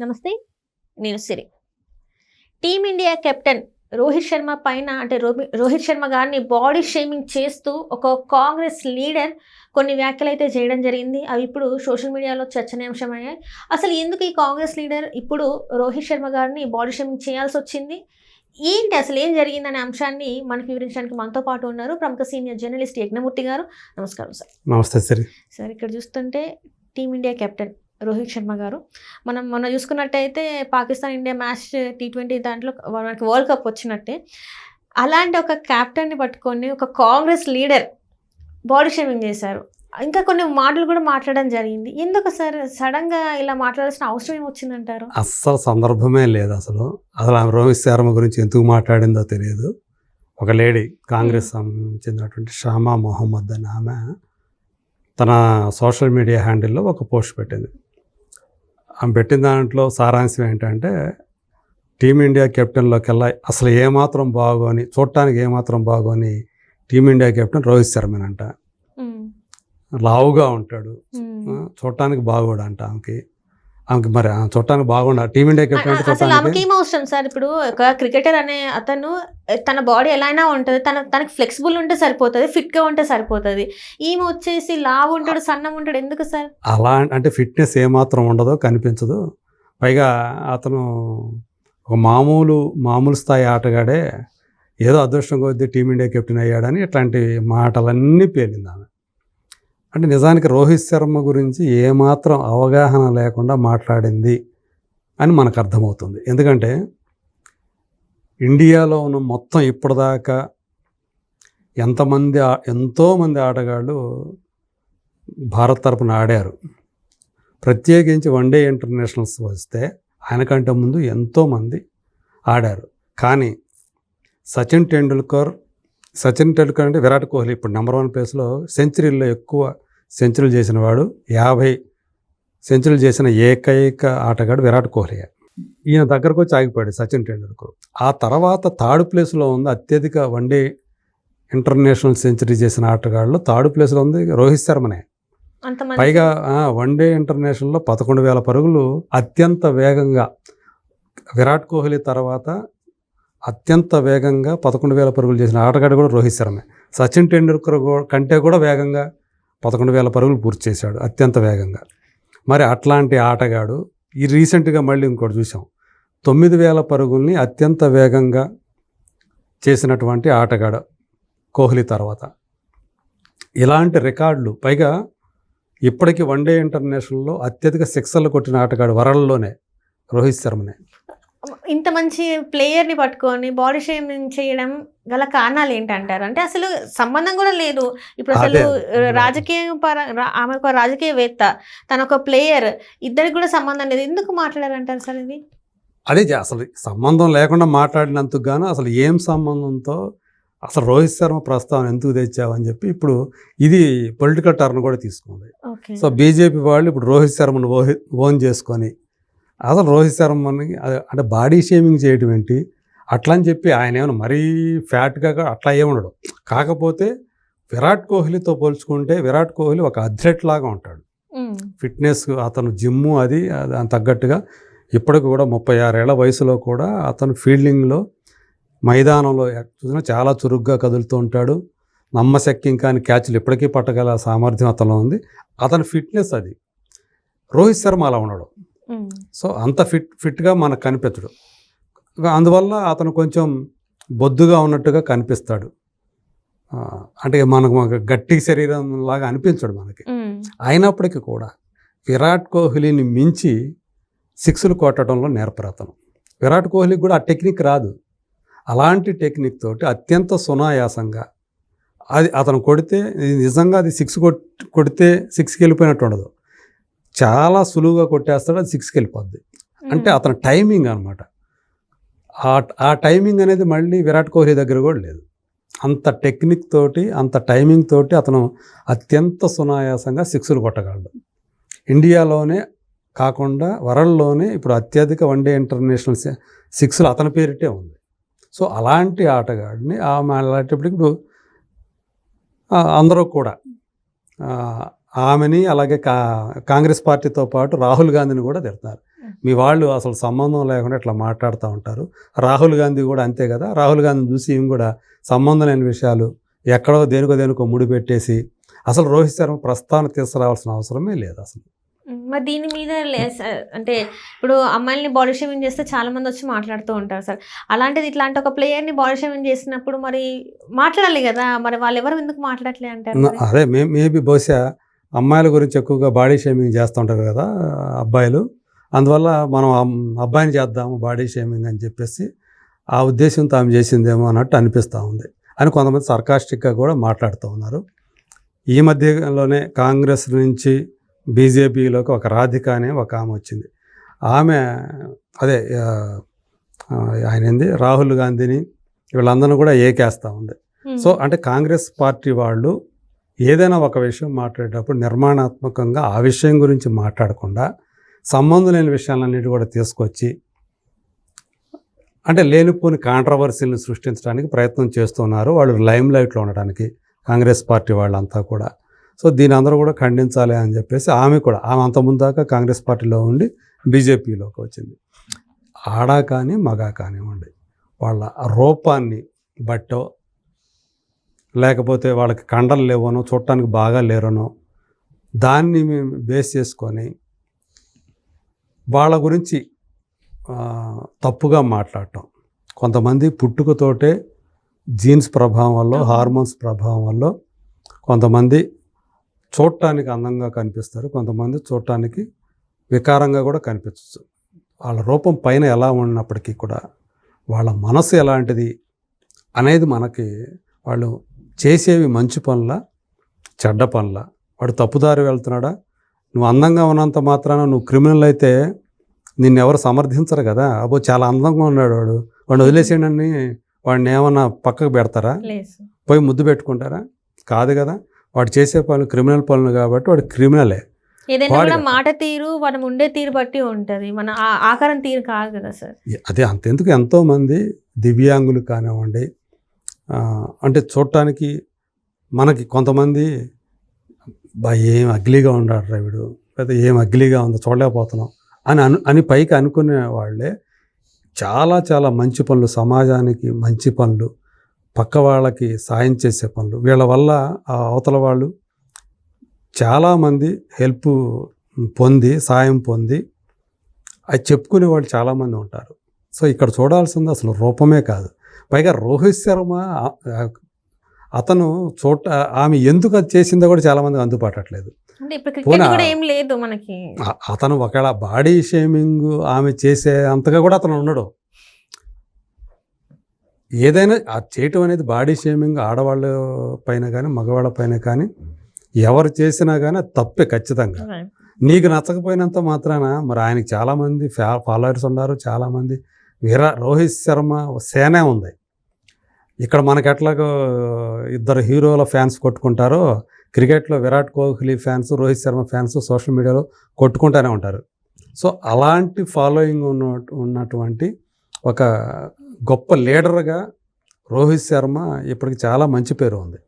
నమస్తే నేను Siri. Team India captain Rohit Sharma పైన అంటే రోహి- రోహిత్ శర్మ గారిని బాడీ షేమింగ్ చేస్తూ ఒక కాంగ్రెస్ లీడర్ కొన్ని వ్యాఖ్యలు అయితే చేయడం జరిగింది. అవి ఇప్పుడు సోషల్ మీడియాలో చర్చనీయాంశమయ్యాయి. అసలు ఎందుకు ఈ కాంగ్రెస్ లీడర్ ఇప్పుడు రోహిత్ శర్మ గారిని బాడీ షేమింగ్ చేయాల్సి వచ్చింది? ఏంటి అసలు ఏం జరిగిందనే అంశాన్ని మనకు వివరించడానికి మనతో పాటు ఉన్నారు ప్రముఖ సీనియర్ జర్నలిస్ట్ యజ్ఞమూర్తి గారు. నమస్కారం సార్. నమస్తే సరి. సార్ ఇక్కడ చూస్తుంటే టీమిండియా కెప్టెన్ రోహిత్ శర్మ గారు. మనం మొన్న చూసుకున్నట్టయితే Pakistan India match T twenty దాంట్లో మనకి వరల్డ్ కప్ వచ్చినట్టే. అలాంటి ఒక కెప్టెన్ని పట్టుకొని ఒక కాంగ్రెస్ లీడర్ బాడీ షేమింగ్ చేశారు. ఇంకా కొన్ని మాటలు కూడా మాట్లాడడం జరిగింది. ఎందుకు సార్ సడన్గా ఇలా మాట్లాడాల్సిన అవసరం ఏమొచ్చిందంటారు అస్సలు సందర్భమే లేదు అసలు. అసలు ఆమె రోహిత్ శర్మ గురించి ఎందుకు మాట్లాడిందో తెలియదు. ఒక లేడీ కాంగ్రెస్ చెందినటువంటి షామా మొహమ్మద్ అని ఆమె తన సోషల్ మీడియా హ్యాండిల్లో ఒక పోస్ట్ పెట్టింది. ఆమె పెట్టిన దాంట్లో సారాంశం ఏంటంటే టీమిండియా కెప్టెన్లోకెల్లా అసలు ఏమాత్రం బాగోని చూడటానికి ఏమాత్రం బాగోని టీమిండియా కెప్టెన్ రోహిత్ శర్మనంట. ఉమ్, లావుగా ఉంటాడు. చూడటానికి బాగోడు అంట ఆమెకి. ఆమెకి మరి చూడటానికి బాగుండ. టీమిండియా కెప్టెన్ అంటే అసలు ఆమెకి ఏం అవసరం సార్ ఇప్పుడు? ఒక క్రికెటర్ అనే అతను తన బాడీ ఎలా అయినా ఉంటుంది. తన తనకి ఫ్లెక్సిబుల్ ఉంటే సరిపోతుంది ఫిట్గా ఉంటే సరిపోతుంది. ఈమె వచ్చేసి లావు ఉంటాడు సన్నం ఉంటాడు ఎందుకు సార్? అలా అంటే ఫిట్నెస్ ఏమాత్రం ఉండదో కనిపించదు. పైగా అతను ఒక మామూలు మామూలు స్థాయి ఆటగాడే ఏదో అదృష్టం కొద్దీ టీమిండియా కెప్టెన్ అయ్యాడని ఇట్లాంటి మాటలన్నీ పేలింది అంటే నిజానికి రోహిత్ శర్మ గురించి ఏమాత్రం అవగాహన లేకుండా మాట్లాడింది అని మనకు అర్థమవుతుంది. ఎందుకంటే ఇండియాలో ఉన్న మొత్తం ఇప్పటిదాకా ఎంతమంది ఆ- ఎంతోమంది ఆటగాళ్ళు భారత్ తరపున ఆడారు. ప్రత్యేకించి వన్డే ఇంటర్నేషనల్స్ వస్తే ఆయనకంటే ముందు ఎంతోమంది ఆడారు. కానీ సచిన్ టెండూల్కర్ సచిన్ టెండూల్కర్ అంటే విరాట్ కోహ్లీ. ఇప్పుడు నెంబర్ వన్ ప్లేస్లో సెంచరీల్లో ఎక్కువ సెంచరీలు చేసిన వాడు యాభై సెంచరీలు చేసిన ఏకైక ఆటగాడు విరాట్ కోహ్లీ. ఈయన దగ్గరకు వచ్చి ఆగిపోయాడు సచిన్ టెండూల్కర్. ఆ తర్వాత థర్డ్ ప్లేస్లో ఉంది అత్యధిక వన్డే ఇంటర్నేషనల్ సెంచరీ చేసిన ఆటగాళ్ళు థర్డ్ ప్లేస్లో ఉంది రోహిత్ శర్మనే. పైగా వన్డే ఇంటర్నేషనల్లో పదకొండు వేల పరుగులు అత్యంత వేగంగా విరాట్ కోహ్లీ తర్వాత అత్యంత వేగంగా పదకొండు వేల పరుగులు చేసిన ఆటగాడు కూడా రోహిత్ శర్మే. సచిన్ టెండూల్కర్ కంటే కూడా వేగంగా పదకొండు వేల పరుగులు పూర్తి చేశాడు అత్యంత వేగంగా. మరి అట్లాంటి ఆటగాడు ఈ రీసెంట్గా మళ్ళీ ఇంకోటి చూసాం తొమ్మిది వేల పరుగుల్ని అత్యంత వేగంగా చేసినటువంటి ఆటగాడు కోహ్లీ తర్వాత. ఇలాంటి రికార్డులు పైగా ఇప్పటికీ వన్డే ఇంటర్నేషనల్లో అత్యధిక సిక్సర్లు కొట్టిన ఆటగాడు వరల్డ్లోనే రోహిత్ శర్మనే. ఇంత మంచి ప్లేయర్ని పట్టుకొని బాడీ షేమింగ్ చేయడం గల కారణాలు ఏంటంటారు? అంటే అసలు సంబంధం కూడా లేదు. ఇప్పుడు అసలు. రాజకీయ పర ఆమె ఒక రాజకీయవేత్త తన ఒక ప్లేయర్ ఇద్దరికి కూడా సంబంధం లేదు. ఎందుకు మాట్లాడారంటారు సార్ ఇది? అదే అసలు సంబంధం లేకుండా మాట్లాడినందుకు గాను అసలు ఏం సంబంధంతో అసలు రోహిత్ శర్మ ప్రస్తావన ఎందుకు తెచ్చావు అని చెప్పి ఇప్పుడు ఇది పొలిటికల్ టర్న్ కూడా తీసుకుంది. సో బీజేపీ వాళ్ళు ఇప్పుడు రోహిత్ శర్మను ఓహి ఓన్ చేసుకొని అసలు రోహిత్ శర్మని అంటే బాడీ షేమింగ్ చేయడం ఏంటి? అట్లా అని చెప్పి ఆయన ఏమైనా మరీ ఫ్యాట్గా అట్లా ఏముండడు కాకపోతే విరాట్ కోహ్లీతో పోల్చుకుంటే విరాట్ కోహ్లీ ఒక అథ్లెట్ లాగా ఉంటాడు. ఫిట్నెస్ అతను జిమ్ము అది దాని తగ్గట్టుగా ఇప్పటికి కూడా ముప్పై ఆరేళ్ళ వయసులో కూడా అతను ఫీల్డింగ్లో మైదానంలో చూసినా చాలా చురుగ్గా కదులుతూ ఉంటాడు. నమ్మశక్యం కాని క్యాచ్లు ఇప్పటికీ పట్టగల సామర్థ్యం అతను ఉంది. అతని ఫిట్నెస్ అది. రోహిత్ శర్మ అలా ఉన్నాడు ఉమ్, సో అంత ఫిట్ ఫిట్గా మనకు కనిపించడు అందువల్ల అతను కొంచెం బొద్దుగా ఉన్నట్టుగా కనిపిస్తాడు. అంటే మనకు గట్టి శరీరం లాగా అనిపించడు మనకి. అయినప్పటికీ కూడా విరాట్ కోహ్లీని మించి సిక్స్లు కొట్టడంలో నేర్పరతను విరాట్ కోహ్లీకి కూడా ఆ టెక్నిక్ రాదు. అలాంటి టెక్నిక్ తోటి అత్యంత సునాయాసంగా అది అతను కొడితే నిజంగా అది సిక్స్ కొట్ కొడితే సిక్స్కి వెళ్ళిపోయినట్టు ఉండదు. చాలా సులువుగా కొట్టేస్తాడు అది సిక్స్కి వెళ్ళిపోద్ది. అంటే అతని టైమింగ్ అనమాట ఆ ఆ టైమింగ్ అనేది మళ్ళీ విరాట్ కోహ్లీ దగ్గర కూడా లేదు. అంత టెక్నిక్ తోటి అంత టైమింగ్ తోటి అతను అత్యంత సునాయాసంగా సిక్స్లు కొట్టగలడు. ఇండియాలోనే కాకుండా వరల్డ్లోనే ఇప్పుడు అత్యధిక వన్డే ఇంటర్నేషనల్ సి- సిక్స్లు అతని పేరిటే ఉంది. సో అలాంటి ఆటగాడిని ఆమె అలాంటప్పుడు ఇప్పుడు అందరూ కూడా ఆమెని అలాగే కా కాంగ్రెస్ పార్టీతో పాటు రాహుల్ గాంధీని కూడా తిడతారు. మీ వాళ్ళు అసలు సంబంధం లేకుండా ఇట్లా మాట్లాడుతూ ఉంటారు. రాహుల్ గాంధీ కూడా అంతే కదా. రాహుల్ గాంధీ చూసి ఈమె కూడా సంబంధం లేని విషయాలు ఎక్కడో దేనికో దేనికో ముడి పెట్టేసి అసలు రోహిత్ శర్మ ప్రస్తావన తీసుకురావాల్సిన అవసరమే లేదు అసలు. మరి దీని మీద అంటే ఇప్పుడు అమ్మాయిల్ని బాడీ షేమింగ్ చేస్తే చాలా మంది వచ్చి మాట్లాడుతూ ఉంటారు సార్. అలాంటిది ఇట్లాంటి ఒక ప్లేయర్ని బాడీ షేమింగ్ చేసినప్పుడు మరి మాట్లాడాలి కదా. మరి వాళ్ళు ఎవరు ఎందుకు మాట్లాడలే అంటారు? అదే మే మేబీ బహుశా అమ్మాయిల గురించి ఎక్కువగా బాడీ షేమింగ్ చేస్తూ ఉంటారు కదా అబ్బాయిలు. అందువల్ల మనం అబ్బాయిని చేద్దాము బాడీ షేమింగ్ అని చెప్పేసి ఆ ఉద్దేశంతో ఆమె చేసిందేమో అన్నట్టు అనిపిస్తూ ఉంది అని కొంతమంది సర్కాస్టిక్గా కూడా మాట్లాడుతూ ఉన్నారు. ఈ మధ్యలోనే కాంగ్రెస్ నుంచి బీజేపీలోకి ఒక రాధిక అనే ఒక ఆమె వచ్చింది. ఆమె అదే ఆయన ఏంది? రాహుల్ గాంధీని వీళ్ళందరినీ కూడా ఏకేస్తూ ఉంది. సో అంటే కాంగ్రెస్ పార్టీ వాళ్ళు ఏదైనా ఒక విషయం మాట్లాడేటప్పుడు నిర్మాణాత్మకంగా ఆ విషయం గురించి మాట్లాడకుండా సంబంధం లేని విషయాలన్నిటి కూడా తీసుకొచ్చి అంటే లేనిపోని కాంట్రవర్సీలను సృష్టించడానికి ప్రయత్నం చేస్తున్నారు. వాళ్ళు లైమ్ లైట్లో ఉండడానికి కాంగ్రెస్ పార్టీ వాళ్ళంతా కూడా. సో దీని అందరూ కూడా ఖండించాలి అని చెప్పేసి ఆమె కూడా ఆమె అంత దాకా కాంగ్రెస్ పార్టీలో ఉండి బీజేపీలోకి వచ్చింది. ఆడా కానీ మగా కానివ్వండి. వాళ్ళ రూపాన్ని బట్టో లేకపోతే వాళ్ళకి కండలు లేవనో చూడటానికి బాగా లేరనో దాన్ని మేము బేస్ చేసుకొని వాళ్ళ గురించి తప్పుగా మాట్లాడటం కొంతమంది పుట్టుకతోటే జీన్స్ ప్రభావం వల్ల. హార్మోన్స్ ప్రభావం వల్ల కొంతమంది చూడటానికి అందంగా కనిపిస్తారు కొంతమంది చూడటానికి వికారంగా కూడా కనిపించవచ్చు వాళ్ళ రూపం పైన ఎలా ఉన్నప్పటికీ కూడా వాళ్ళ మనసు ఎలాంటిది అనేది మనకి వాళ్ళు చేసేవి మంచి పనుల? చెడ్డ పనుల? వాడు తప్పుదారి వెళ్తున్నాడా? నువ్వు అందంగా ఉన్నంత మాత్రాన నువ్వు క్రిమినల్ అయితే నిన్ను ఎవరు సమర్థించరు కదా? అబ్బో చాలా అందంగా ఉన్నాడు వాడు. వాడిని వదిలేసేయండి వాడిని ఏమన్నా పక్కకు పెడతారా. పోయి ముద్దు పెట్టుకుంటారా? కాదు కదా. వాడు చేసే పనులు క్రిమినల్ పనులు కాబట్టి వాడు క్రిమినలే. ఏదైనా వాడి- కూడా మాట తీరు మనం ఉండే తీరు బట్టి ఉంటది. మన ఆకారం తీరు కాదు కదా సార్. అదే అంతెందుకు? ఎంతోమంది దివ్యాంగులు కానివ్వండి అంటే చూడటానికి మనకి కొంతమంది బా ఏం అగ్లీగా ఉన్నాడు రవిడు లేదా ఏం అగ్లీగా ఉందో చూడలేకపోతున్నాం. అని అను అని పైకి అనుకునే వాళ్ళే చాలా చాలా మంచి పనులు సమాజానికి మంచి పనులు పక్క వాళ్ళకి సాయం చేసే పనులు. వీళ్ళ వల్ల ఆ అవతల వాళ్ళు చాలామంది హెల్ప్ పొంది సాయం పొంది అది చెప్పుకునే వాళ్ళు చాలామంది ఉంటారు. సో ఇక్కడ చూడాల్సింది అసలు రూపమే కాదు. పైగా రోహిత్ శర్మ అతను చూట ఆమె ఎందుకు అది చేసిందో కూడా చాలామంది అందుబాటట్లేదు లేదు. మనకి. అతను ఒకవేళ బాడీ షేమింగ్ ఆమె చేసే అంతగా కూడా అతను ఉండడు. ఏదైనా ఆ చేయటం అనేది బాడీ షేమింగ్ ఆడవాళ్ళ పైన కానీ మగవాళ్ళ పైన కానీ ఎవరు చేసినా కానీ తప్పే ఖచ్చితంగా. నీకు నచ్చకపోయినంత మాత్రాన మరి ఆయనకి చాలామంది ఫ్యా ఫాలోవర్స్ ఉన్నారు చాలామంది వీర రోహిత్ శర్మ సేనే ఉంది. ఇక్కడ మనకి ఎట్లాగో ఇద్దరు హీరోల ఫ్యాన్స్ కొట్టుకుంటారో క్రికెట్లో Virat Kohli fans Rohit Sharma fans social మీడియాలో కొట్టుకుంటూనే ఉంటారు. సో అలాంటి ఫాలోయింగ్ ఉన్న ఉన్నటువంటి ఒక గొప్ప లీడర్గా రోహిత్ శర్మ ఇప్పటికి చాలా మంచి పేరు ఉంది.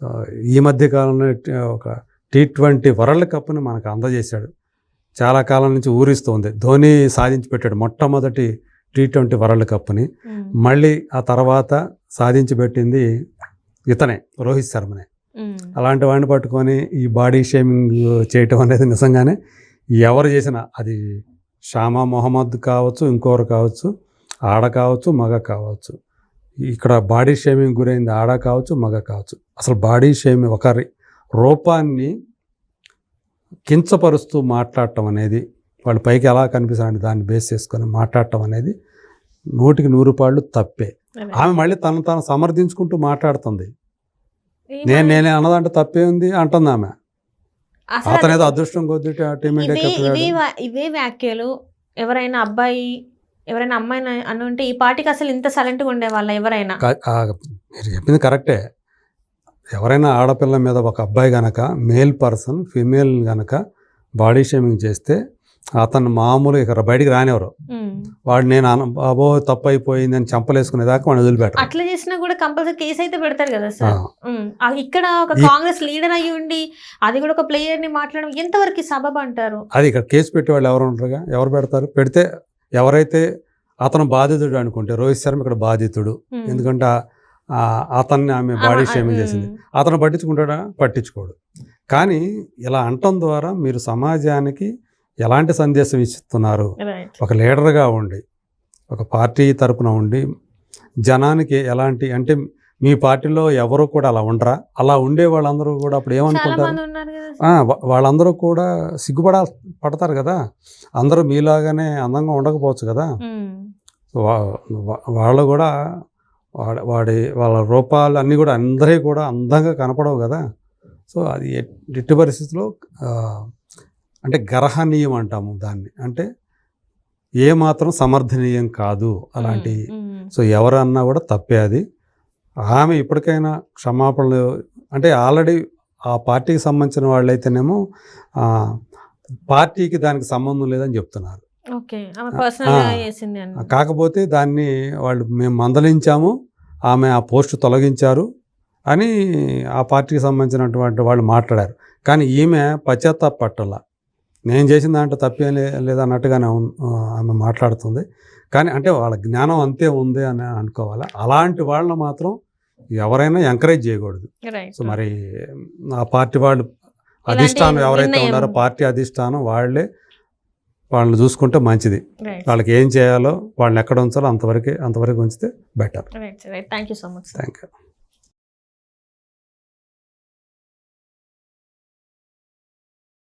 సో ఈ మధ్య కాలంలో ఒక టీ ట్వంటీ వరల్డ్ కప్ని మనకు అందజేశాడు. చాలా కాలం నుంచి ఊరిస్తుంది. ధోని సాధించి పెట్టాడు మొట్టమొదటి టీ ట్వంటీ వరల్డ్ కప్ని. మళ్ళీ ఆ తర్వాత సాధించి పెట్టింది ఇతనే రోహిత్ శర్మనే. అలాంటి వాడిని పట్టుకొని ఈ బాడీ షేమింగ్ చేయటం అనేది నిజంగానే ఎవరు చేసినా అది షామా మొహమ్మద్ కావచ్చు ఇంకొకరు కావచ్చు ఆడ కావచ్చు మగ కావచ్చు ఇక్కడ బాడీ షేమింగ్ గురైంది ఆడ కావచ్చు మగ కావచ్చు అసలు బాడీ షేమింగ్ ఒకరి రూపాన్ని కించపరుస్తూ మాట్లాడటం అనేది వాళ్ళ పైకి ఎలా కనిపిస్తారని దాన్ని బేస్ చేసుకొని మాట్లాడటం అనేది నూటికి నూరు పాళ్ళు తప్పే. ఆమె మళ్ళీ తను తాను సమర్థించుకుంటూ మాట్లాడుతుంది. నేను నేనే అన్నదంటే తప్పే ఉంది అంటుంది ఆమె. అసలు అతను ఏదో అది- అదృష్టం కొద్ది ఇవే వ్యాఖ్యలు. ఎవరైనా అబ్బాయి ఎవరైనా అమ్మాయిని అని ఉంటే ఈ పార్టీకి అసలు ఇంత సైలెంట్గా ఉండేవాళ్ళ ఎవరైనా? మీరు చెప్పింది కరెక్టే ఎవరైనా ఆడపిల్ల మీద ఒక అబ్బాయి గనక మేల్ పర్సన్ ఫీమేల్ గనక బాడీ షేమింగ్ చేస్తే అతను మామూలు ఇక బయటికి రానివ్వరు. వాడు నేను అన- బాబో తప్పు అయిపోయింది అని చంపలేసుకునేదాకా వాడిని వదిలిపెట్టరు. అట్లా చేసినా కూడా కంపల్సరీ కేసు అయితే పెడతారు కదా సార్? ఇక్కడ ఒక కాంగ్రెస్ లీడర్ అయ్యి ఉండి అది కూడా ఒక ప్లేయర్ని మాట్లాడడం ఎంతవరకు సబబ్ అంటారు? అది ఇక్కడ కేసు పెట్టే వాళ్ళు ఎవరు ఉంటారుగా? ఎవరు పెడతారు? పెడితే ఎవరైతే అతను బాధితుడు అనుకుంటే రోహిత్ శర్మ ఇక్కడ బాధితుడు. ఎందుకంటే అతన్ని ఆమె బాడీ షేమింగ్. చేసింది. అతను పట్టించుకుంటాడా? పట్టించుకోడు. కానీ ఇలా అంటం ద్వారా మీరు సమాజానికి ఎలాంటి సందేశం ఇస్తున్నారు? ఒక లీడర్గా ఉండి ఒక పార్టీ తరపున ఉండి జనానికి ఎలాంటి అంటే మీ పార్టీలో ఎవరు కూడా అలా ఉండరా? అలా ఉండే వాళ్ళందరూ కూడా అప్పుడు ఏమనుకుంటారు? వాళ్ళందరూ కూడా సిగ్గుపడా పడతారు కదా? అందరూ మీలాగానే అందంగా ఉండకపోవచ్చు కదా? వా- వాళ్ళు కూడా వాడి వాడి వాళ్ళ రూపాలు అన్నీ కూడా అందరికీ కూడా అందంగా కనపడవు కదా? సో అది ఎట్- ఎట్టి పరిస్థితుల్లో అంటే గర్హనీయం అంటాము దాన్ని. అంటే ఏ మాత్రం సమర్థనీయం కాదు అలాంటి. సో ఎవరన్నా కూడా తప్పే అది. ఆమె ఇప్పటికైనా క్షమాపణలు అంటే ఆల్రెడీ ఆ పార్టీకి సంబంధించిన వాళ్ళైతేనేమో పార్టీకి దానికి సంబంధం లేదని చెప్తున్నారు. కాకపోతే దాన్ని వాళ్ళు మేము మందలించాము ఆమె ఆ పోస్ట్ తొలగించారు అని ఆ పార్టీకి సంబంధించినటువంటి వాళ్ళు మాట్లాడారు. కానీ ఈమె పశ్చాత్తాపట్టాల నేను చేసిన దాంట్లో తప్పేం లేదన్నట్టుగానే ఆమె మాట్లాడుతుంది. కానీ అంటే వాళ్ళ జ్ఞానం అంతే ఉంది అని అనుకోవాలి? అలాంటి వాళ్ళని మాత్రం ఎవరైనా ఎంకరేజ్ చేయకూడదు. సో మరి ఆ పార్టీ వాళ్ళు అధిష్టానం ఎవరైతే ఉన్నారో పార్టీ అధిష్టానం వాళ్ళే వాళ్ళని చూసుకుంటే మంచిది. వాళ్ళకి ఏం చేయాలో వాళ్ళని ఎక్కడ ఉంచాలో అంతవరకు అంతవరకు ఉంచితే better thank you so much thank you